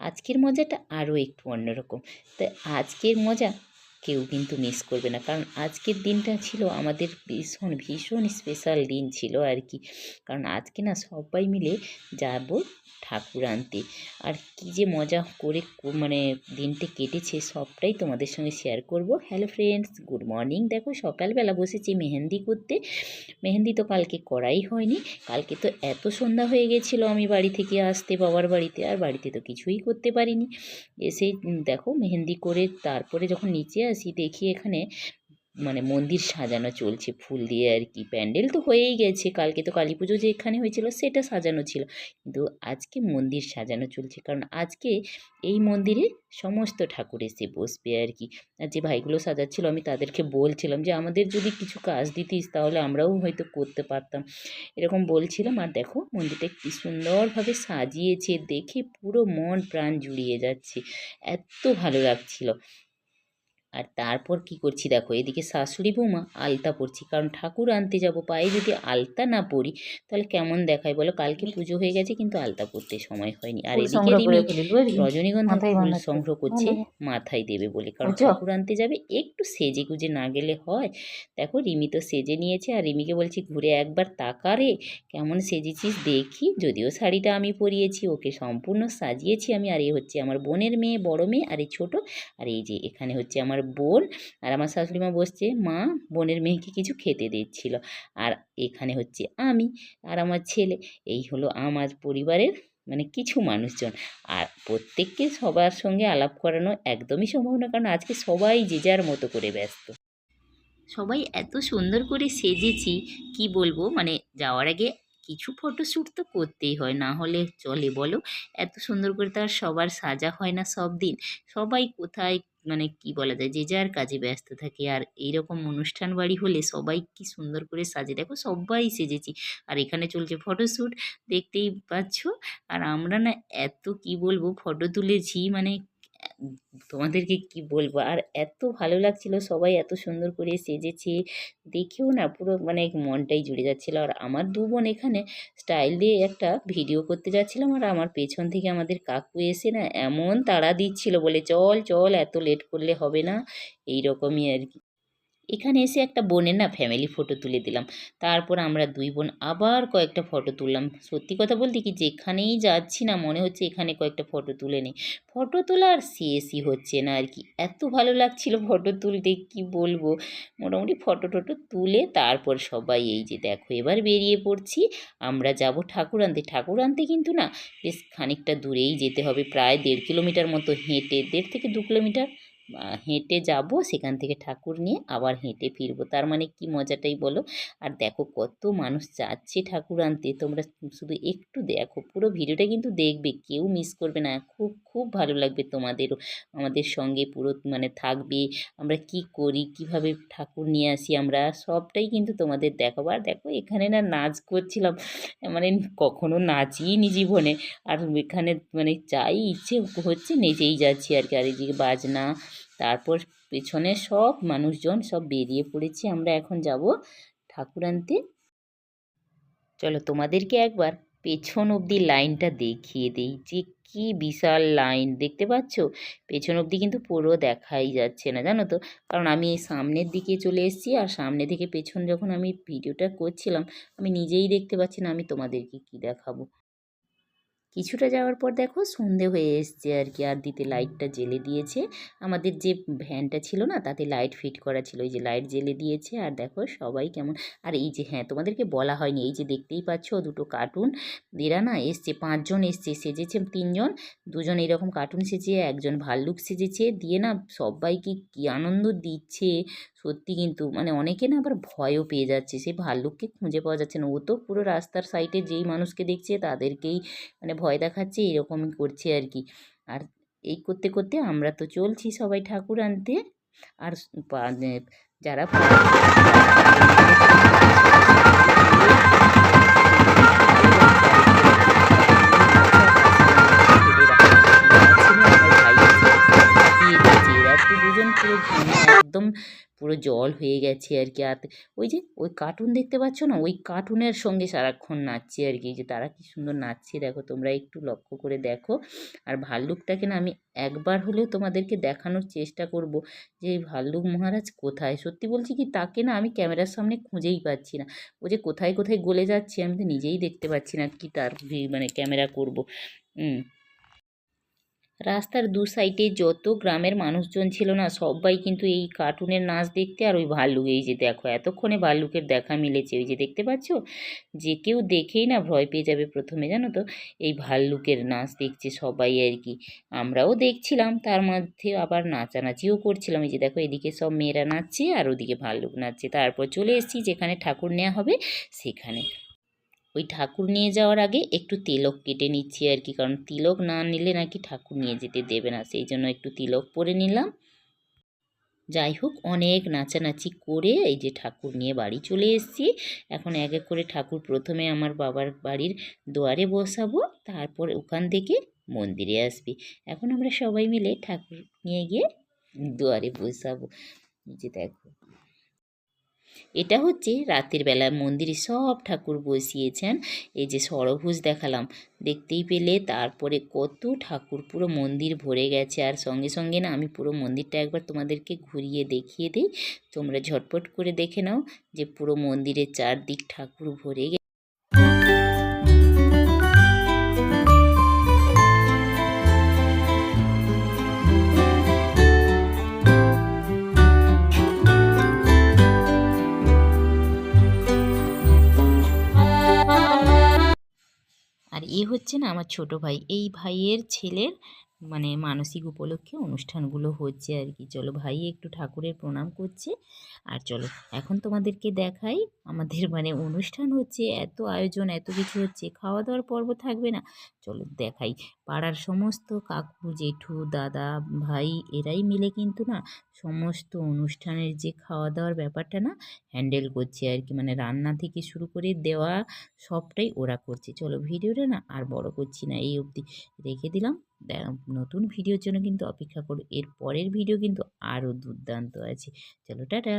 আজকের মজাটা আরও একটু অন্যরকম। তো আজকের মজা কেউ কিন্তু মিস করবে না। কারণ আজকের দিনটা ছিল আমাদের ভীষণ ভীষণ স্পেশাল দিন ছিল আর কি। কারণ আজকে না সবাই মিলে যাব ঠাকুর আনতে। আর কী যে মজা করে মানে দিনটা কেটেছে সবটাই তোমাদের সঙ্গে শেয়ার করব। হ্যালো ফ্রেন্ডস গুড মর্নিং দেখো সকালবেলা বসেছি মেহেন্দি করতে। মেহেন্দি তো কালকে করাই হয়নি। কালকে তো এত সন্ধ্যা হয়ে গেছিল আমি বাড়ি থেকে আসতে, বাবার বাড়িতে। আর বাড়িতে তো কিছুই করতে পারিনি। এসে দেখো মেহেন্দি করে তারপরে যখন নিচে আসি দেখি এখানে মানে মন্দির সাজানো চলছে। ফুল দিয়ে আর কি, প্যান্ডেল তো হয়েই গেছে। কালকে তো কালী পুজো যে এখানে হয়েছিল, সেটা সাজানো ছিল। কিন্তু আজকে মন্দির সাজানো চলছে। কারণ আজকে এই মন্দিরে সমস্ত ঠাকুর এসে বসবে আর কি। আর যে ভাইগুলো সাজাচ্ছিল, আমি তাদেরকে বলছিলাম যে, আমাদের যদি কিছু কাজ দিতিস, তাহলে আমরাও হয়তো করতে পারতাম। এরকম বলছিলাম। আর দেখো, মন্দিরটা কি সুন্দরভাবে সাজিয়েছে। দেখে পুরো মন প্রাণ জুড়িয়ে যাচ্ছে। এত ভালো লাগছিল। আর তারপর কি করছি দেখো এদিকে শাশুড়ি বৌমা আলতা পরছি কারণ ঠাকুর আনতে যাব পায়ে যদি আলতা না পরি তাহলে কেমন দেখায় বলো? কালকে পুজো হয়ে গেছে কিন্তু আলতা পরতে সময় হয়নি। আর এদিকে রিমি রজনীগন্ধা ফুল সংগ্রহ করছে মাথায় দেবে বলে কারণ ঠাকুর আনতে যাবে একটু সেজে গুজে না গেলে হয়। দেখো রিমি তো সেজে নিয়েছে আর রিমিকে বলছি ঘুরে একবার তাকারে কেমন সেজেছিস দেখি। যদিও শাড়িটা আমি পরিয়েছি ওকে সম্পূর্ণ সাজিয়েছি আমি আর এ হচ্ছে আমার বোনের মেয়ে বড় মেয়ে আর এই ছোটো। আর এই যে এখানে হচ্ছে আমার বোন আর আমার শাশুড়ি মা বসছে। মা বোনের মেয়েকে কিছু খেতে দিচ্ছিল। আর এখানে হচ্ছে আমি আর আমার ছেলে। এই হলো আমার পরিবারের মানে কিছু মানুষজন। আর প্রত্যেককে সবার সঙ্গে আলাপ করানো একদমই সম্ভব না। কারণ আজকে সবাই যে যার মতো করে ব্যস্ত। সবাই এত সুন্দর করে সেজেছি, কি বলব? মানে যাওয়ার আগে কিছু ফটোশ্যুট তো করতেই হয়। না হলে চলে বলো। এত সুন্দর করে তো আর সবার সাজা হয় না সব দিন। সবাই কোথায় মানে কি বলা যায়? যে যার কাজে ব্যস্ত থাকে। আর এইরকম অনুষ্ঠান বাড়ি হলে সবাই কি সুন্দর করে সাজে। দেখো সবাই সেজেছি। আর এখানে চলছে ফটোশ্যুট, দেখতেই পাচ্ছ। আর আমরা না এত কি বলব, ফটো তুলেছি মানে তোমাদেরকে কি বলব? আর এত ভালো লাগছিল, সবাই এত সুন্দর করে সেজেছে। দেখেও না পুরো মানে মনটাই জুড়ে যাচ্ছিল। আর আমার দু বোন এখানে স্টাইল দিয়ে একটা ভিডিও করতে যাচ্ছিলাম আর আমার পেছন থেকে আমাদের কাকু এসে না এমন তাড়া দিচ্ছিল বলে, চল চল, এত লেট করলে হবে না। এই রকমই আর কি। এখানে এসে একটা বোনের না ফ্যামিলি ফটো তুলে দিলাম। তারপর আমরা দুই বোন আবার কয়েকটা ফটো তুললাম। সত্যি কথা বলতে কি যেখানেই যাচ্ছি না, মনে হচ্ছে এখানে কয়েকটা ফটো তুলে নিই। ফটো তোলা আর শেষই হচ্ছে না আর কি। এত ভালো লাগছিল ফটো তুলতে, কি বলব? মোটামুটি ফটো টটো তুলে তারপর সবাই এই যে দেখো, এবার বেরিয়ে পড়ছি। আমরা যাব ঠাকুর আনতে। ঠাকুর আনতে কিন্তু না, বেশ খানিকটা দূরেই যেতে হবে। প্রায় দেড় কিলোমিটার মতো হেঁটে, দেড় থেকে দু কিলোমিটার হেঁটে যাব, সেখান থেকে ঠাকুর নিয়ে আবার হেঁটে ফিরবো। তার মানে কি মজাটাই বলো? আর দেখো কত মানুষ যাচ্ছে ঠাকুর আনতে, তোমরা শুধু একটু দেখো, পুরো ভিডিওটা কিন্তু দেখবে, কেউ মিস করবে না। খুব খুব ভালো লাগবে তোমাদেরও, আমাদের সঙ্গে পুরো মানে থাকবে, আমরা কি করি, কীভাবে ঠাকুর নিয়ে আসি আমরা, সবটাই কিন্তু তোমাদের দেখাবো। আর দেখো এখানে না নাচ করছিলাম মানে কখনো নাচিনি জীবনে, আর এখানে মানে যাই ইচ্ছে হচ্ছে, নেচেই যাচ্ছি আর কি, আর এদিকে বাজনা তারপর পেছনে সব মানুষজন সব বেরিয়ে পড়েছি, আমরা এখন যাব ঠাকুর আনতে। চলো তোমাদেরকে একবার পেছন অবধি লাইনটা দেখিয়ে দিই যে কি বিশাল লাইন, দেখতে পাচ্ছ? পেছন অবধি কিন্তু পুরো দেখাই যাচ্ছে না, জানো তো? কারণ আমি এই সামনের দিকে চলে এসেছি আর সামনে থেকে পেছন যখন আমি ভিডিওটা করছিলাম, আমি নিজেই দেখতে পাচ্ছি না আমি তোমাদেরকে কি দেখাবো। কিছুটা যাওয়ার পর দেখো সন্ধে হয়ে এসছে আর কি। আর দিতে লাইটটা জ্বেলে দিয়েছে। আমাদের যে ভ্যানটা ছিল না, তাতে লাইট ফিট করা ছিল। এই যে লাইট জ্বেলে দিয়েছে আর দেখো সবাই কেমন। আর এই যে হ্যাঁ তোমাদেরকে বলা হয়নি, এই যে দেখতেই পাচ্ছ দুটো কার্টুন এরা না এসছে, পাঁচজন এসছে, সেজেছে তিনজন। দুজন এরকম কার্টুন সেজে, একজন ভাল্লুক সেজেছে। দিয়ে না সবাইকে কী আনন্দ দিচ্ছে। সত্যি কিন্তু মানে অনেকে না আবার ভয়ও পেয়ে যাচ্ছে। সেই ভাল্লুককে খুঁজে পাওয়া যাচ্ছে না। ও তো পুরো রাস্তার সাইডে যেই মানুষকে দেখছে তাদেরকেই মানে ভয় দেখাচ্ছে এরকমই করছে আর কি। আর এই করতে করতে আমরা তো চলছি সবাই ঠাকুর আনতে। আর এ, যারা পুরো জল হয়ে গেছে আর কি। আর ওই যে, ওই কার্টুন দেখতে পাচ্ছ না? ওই কার্টুনের সঙ্গে সারাক্ষণ নাচছে আর কি। যে, তারা কি সুন্দর নাচছে, দেখো তোমরা একটু লক্ষ্য করে দেখো। আর ভাল্লুকটাকে না, আমি একবার হলেও তোমাদেরকে দেখানোর চেষ্টা করব যে, এই ভাল্লুক মহারাজ কোথায়? সত্যি বলছি কি, তাকে না, আমি ক্যামেরার সামনে খুঁজেই পাচ্ছি না। ও যে কোথায় কোথায় গলে যাচ্ছে, আমি তো নিজেই দেখতে পাচ্ছি না কি তার মানে ক্যামেরা করব। হুম রাস্তার দু সাইডে যত গ্রামের মানুষজন ছিল না, সবাই কিন্তু এই কার্টুনের নাচ দেখতে আর ওই ভাল্লুক। এই যে দেখো, এতক্ষণে ভাল্লুকের দেখা মিলেছে। ওই যে দেখতে পাচ্ছ? যে কেউ দেখেই না ভয় পেয়ে যাবে প্রথমে, জানো তো? এই ভাল্লুকের নাচ দেখছে সবাই আর কি। আমরাও দেখছিলাম, তার মধ্যে আবার নাচানাচিও করছিলাম। এই যে দেখো, এদিকে সব মেয়েরা নাচছে আর ওদিকে ভাল্লুক নাচছে। তারপর চলে এসেছি যেখানে ঠাকুর নেওয়া হবে, সেখানে। ওই ঠাকুর নিয়ে যাওয়ার আগে একটু তিলক কেটে নিচ্ছি আর কি। কারণ তিলক না নিলে নাকি ঠাকুর নিয়ে যেতে দেবে না। সেই জন্য একটু তিলক পরে নিলাম। যাই হোক, অনেক নাচানাচি করে এই যে ঠাকুর নিয়ে বাড়ি চলে এসেছি। এখন এক এক করে ঠাকুর প্রথমে আমার বাবার বাড়ির দুয়ারে বসাবো, তারপর ওখান থেকে মন্দিরে আসবি। এখন আমরা সবাই মিলে ঠাকুর নিয়ে গিয়ে দুয়ারে বসাবো। যে দেখো। এটা হচ্ছে রাতের বেলা মন্দিরে সব ঠাকুর বসিয়েছেন। এই যে সরভুজ দেখালাম, দেখতেই পেলে তারপরে কত ঠাকুর পুরো মন্দির ভরে গেছে। আর সঙ্গে সঙ্গে না আমি পুরো মন্দিরটা একবার তোমাদেরকে ঘুরিয়ে দেখিয়ে দিই। তোমরা ঝটপট করে দেখে নাও যে পুরো মন্দিরের চারদিক ঠাকুর ভরে আর এ হচ্ছে না আমার ছোট ভাই। এই ভাইয়ের ছেলের মানে মানসিক উপলক্ষে অনুষ্ঠানগুলো হচ্ছে আর কি। চলো ভাই একটু ঠাকুরের প্রণাম করছে। আর চলো, এখন তোমাদেরকে দেখাই আমাদের মানে অনুষ্ঠান হচ্ছে, এত আয়োজন, এত কিছু হচ্ছে খাওয়া দাওয়ার পর্ব থাকবে না। চলো দেখাই, পাড়ার সমস্ত কাকু, জেঠু, দাদা, ভাই এরাই মিলে কিন্তু না সমস্ত অনুষ্ঠানের যে খাওয়া দাওয়ার ব্যাপারটা না হ্যান্ডেল করছে আর কি। মানে রান্না থেকে শুরু করে দেওয়া সবটাই ওরা করছে। চলো ভিডিওটা না আর বড় করছি না, এই অবধি রেখে দিলাম। নতুন ভিডিওর জন্য কিন্তু অপেক্ষা করো। এর পরের ভিডিও কিন্তু আরও দুর্দান্ত আছে। চলো, টাটা!